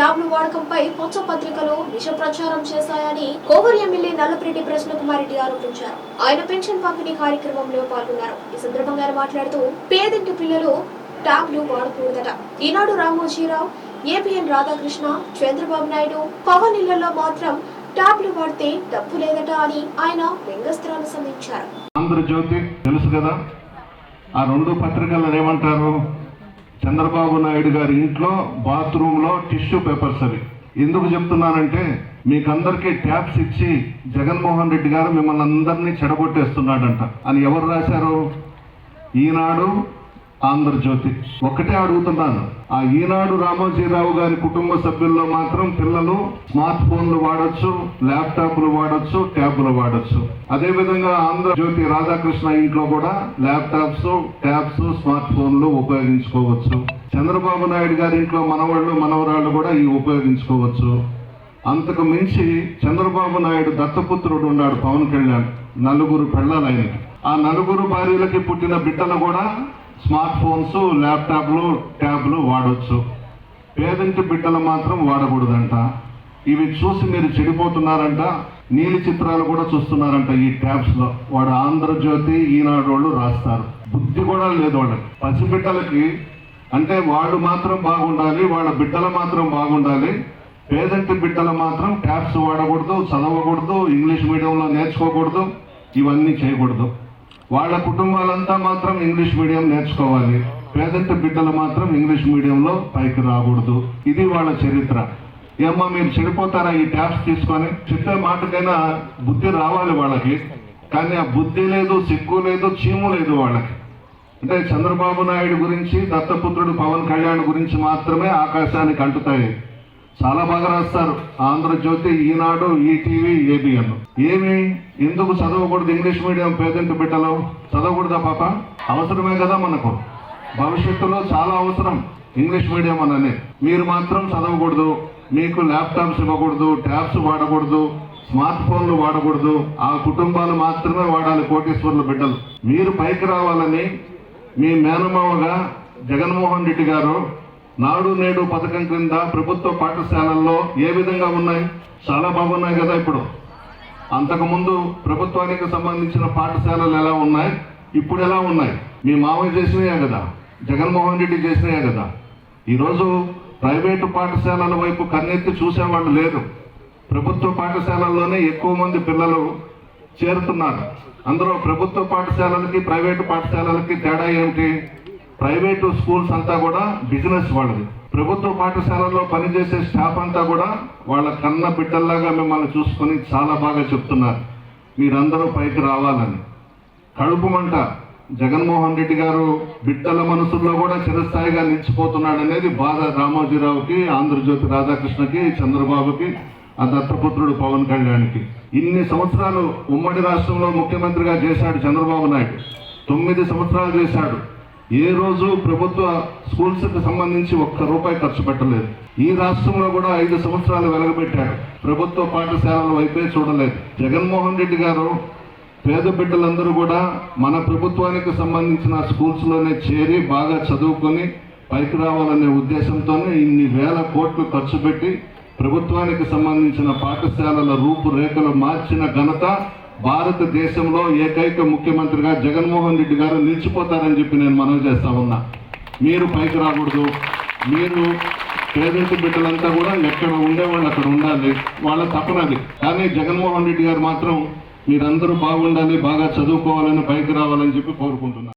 ట్యాబ్లు వాడకంపై పొచ్చ పత్రికలు విష ప్రచారం చేశాయని కోవూరు ఎమ్మెల్యే నల్లపరెడ్డి ప్రశ్నకుమారెడ్డి ఆరోపించారు. ఆయన పెన్షన్ పంపిణీ కార్యక్రమంలో పాల్గొన్నారు. ఈ సందర్భంగా ఆయన మాట్లాడుతూ పేదింటి పిల్లలు ట్యాబ్లు వాడకూడదట. ఈనాడు రామోజీరావు ఏపీఎన్ రాధాకృష్ణ చంద్రబాబు నాయుడు పవన్ ఇళ్ళలో మాత్రం ట్యాబ్లు వాడితే తప్పు లేదట అని ఆయన వ్యంగస్త్రాలు సంధించారు ఆంధ్రజ్యోతి తెలుసు కదా? ఆ రెండు పత్రికలను ఏమంటారు? చంద్రబాబు నాయుడు గారి ఇంట్లో బాత్రూంలో టిష్యూ పేపర్స్ అవి. ఎందుకు చెప్తున్నానంటే మీకందరికీ ట్యాప్స్ ఇచ్చి జగన్మోహన్ రెడ్డి గారు మిమ్మల్ని అందరినీ చెడగొట్టేస్తున్నాడంట. అని ఎవరు రాశారు? ఈనాడు ఆంధ్రజ్యోతి ఒకటే అడుగుతున్నాను. ఆ ఈనాడు రామోజీరావు గారి కుటుంబ సభ్యుల్లో మాత్రం పిల్లలు స్మార్ట్ ఫోన్లు వాడొచ్చు ల్యాప్టాప్లు వాడొచ్చు ట్యాబ్లు వాడొచ్చు. అదే విధంగా ఆంధ్రజ్యోతి రాధాకృష్ణ ఇంట్లో కూడా ల్యాప్టాప్స్ ట్యాబ్స్ స్మార్ట్ ఫోన్లు ఉపయోగించుకోవచ్చు. చంద్రబాబు నాయుడు గారి ఇంట్లో మనవాళ్ళు మనవరాళ్ళు కూడా ఇవి ఉపయోగించుకోవచ్చు. అంతకు మించి చంద్రబాబు నాయుడు దత్తపుత్రుడు ఉన్నాడు పవన్ కళ్యాణ్ నలుగురు పెళ్ళాలు ఆ నలుగురు భార్యలకి పుట్టిన బిడ్డలు కూడా స్మార్ట్ ఫోన్స్ ల్యాప్టాప్లు ట్యాబ్లు వాడొచ్చు. పేదంటి బిడ్డలు మాత్రం వాడకూడదంట. ఇవి చూసి మీరు చెడిపోతున్నారంట. నీలి చిత్రాలు కూడా చూస్తున్నారంట ఈ ట్యాబ్స్లో. వాడు ఆంధ్రజ్యోతి ఈనాడు వాళ్ళు రాస్తారు. బుద్ధి కూడా లేదు వాళ్ళకి. పసిబిడ్డలకి అంటే వాళ్ళు మాత్రం బాగుండాలి వాళ్ళ బిడ్డలు మాత్రం బాగుండాలి. పేదంటి బిడ్డలు మాత్రం ట్యాబ్స్ వాడకూడదు చదవకూడదు ఇంగ్లీష్ మీడియంలో నేర్చుకోకూడదు ఇవన్నీ చేయకూడదు. వాళ్ళ కుటుంబాలంతా మాత్రం ఇంగ్లీష్ మీడియం నేర్చుకోవాలి. పేదంటి బిడ్డలు మాత్రం ఇంగ్లీష్ మీడియంలో పైకి రాకూడదు. ఇది వాళ్ళ చరిత్ర. ఏమ్మా మీరు చెడిపోతారా? ఈ ట్యాబ్స్ తీసుకొని చెప్పే మాటకైనా బుద్ధి రావాలి వాళ్ళకి. కానీ ఆ బుద్ధి లేదు సిగ్గు లేదు చీము లేదు వాళ్ళకి. అంటే చంద్రబాబు నాయుడు గురించి దత్తపుత్రుడు పవన్ కళ్యాణ్ గురించి మాత్రమే ఆకాశానికి అంటుతాయి. చాలా బాగా రాస్తారు. ఆంధ్రజ్యోతి ఈనాడు ఈటీవీ ఏబిఎన్ ఏమి? ఎందుకు చదవకూడదు ఇంగ్లీష్ మీడియం పేదెంట్ బిడ్డలు? చదవకూడదా పాప? అవసరమే కదా మనకు. భవిష్యత్తులో చాలా అవసరం ఇంగ్లీష్ మీడియం అనని మీరు మాత్రం చదవకూడదు. మీకు ల్యాప్టాప్స్ ఇవ్వకూడదు ట్యాబ్స్ వాడకూడదు స్మార్ట్ ఫోన్లు వాడకూడదు. ఆ కుటుంబాలు మాత్రమే వాడాలి కోటీశ్వర్ల బిడ్డలు. మీరు పైకి రావాలని మీ మేనమావగా జగన్మోహన్ రెడ్డి గారు నాడు నేడు పథకం క్రింద ప్రభుత్వ పాఠశాలల్లో ఏ విధంగా ఉన్నాయి? చాలా బాగున్నాయి కదా ఇప్పుడు. అంతకుముందు ప్రభుత్వానికి సంబంధించిన పాఠశాలలు ఎలా ఉన్నాయి? ఇప్పుడు ఎలా ఉన్నాయి? మీ మామయ్య చేసినాయా కదా. జగన్మోహన్ రెడ్డి చేసినాయే కదా. ఈరోజు ప్రైవేటు పాఠశాలల వైపు కన్నెత్తి చూసేవాళ్ళు లేరు. ప్రభుత్వ పాఠశాలల్లోనే ఎక్కువ మంది పిల్లలు చేరుతున్నారు. అందులో ప్రభుత్వ పాఠశాలలకి ప్రైవేటు పాఠశాలలకి తేడా ఏమిటి? ప్రైవేటు స్కూల్స్ అంతా కూడా బిజినెస్ వాళ్ళది. ప్రభుత్వ పాఠశాలలో పనిచేసే స్టాఫ్ అంతా కూడా వాళ్ళ కన్న బిడ్డల్లాగా మిమ్మల్ని చూసుకొని చాలా బాగా చెప్తున్నారు. మీరందరూ పైకి రావాలని. కడుపు మంట. జగన్మోహన్ రెడ్డి గారు బిడ్డల మనసుల్లో కూడా చిరస్థాయిగా నిలిచిపోతున్నాడు అనేది బాధ రామోజీరావుకి ఆంధ్రజ్యోతి రాధాకృష్ణకి చంద్రబాబుకి ఆ దత్తపుత్రుడు పవన్ కళ్యాణ్కి. ఇన్ని సంవత్సరాలు ఉమ్మడి రాష్ట్రంలో ముఖ్యమంత్రిగా చేశాడు చంద్రబాబు నాయుడు. తొమ్మిది సంవత్సరాలు చేశాడు. ఏ రోజు ప్రభుత్వ స్కూల్స్కి సంబంధించి ఒక్క రూపాయి ఖర్చు పెట్టలేదు. ఈ రాష్ట్రంలో కూడా ఐదు సంవత్సరాలు వెలగబెట్టాడు ప్రభుత్వ పాఠశాలల వైపే చూడలేదు. జగన్మోహన్ రెడ్డి గారు పేద బిడ్డలందరూ కూడా మన ప్రభుత్వానికి సంబంధించిన స్కూల్స్లోనే చేరి బాగా చదువుకొని పైకి రావాలనే ఉద్దేశంతోనే ఇన్ని వేల కోట్లు ఖర్చు పెట్టి ప్రభుత్వానికి సంబంధించిన పాఠశాలల రూపురేఖలు మార్చిన ఘనత భారతదేశంలో ఏకైక ముఖ్యమంత్రిగా జగన్మోహన్ రెడ్డి గారు నిలిచిపోతారని చెప్పి నేను మనవి చేస్తా ఉన్నా. మీరు పైకి రాకూడదు. మీరు పేదెంటి బిడ్డలంతా కూడా ఎక్కడ ఉండేవాళ్ళు అక్కడ ఉండాలి. వాళ్ళ తపనది కానీ జగన్మోహన్ రెడ్డి గారు మాత్రం మీరందరూ బాగుండాలి బాగా చదువుకోవాలని పైకి రావాలని చెప్పి కోరుకుంటున్నారు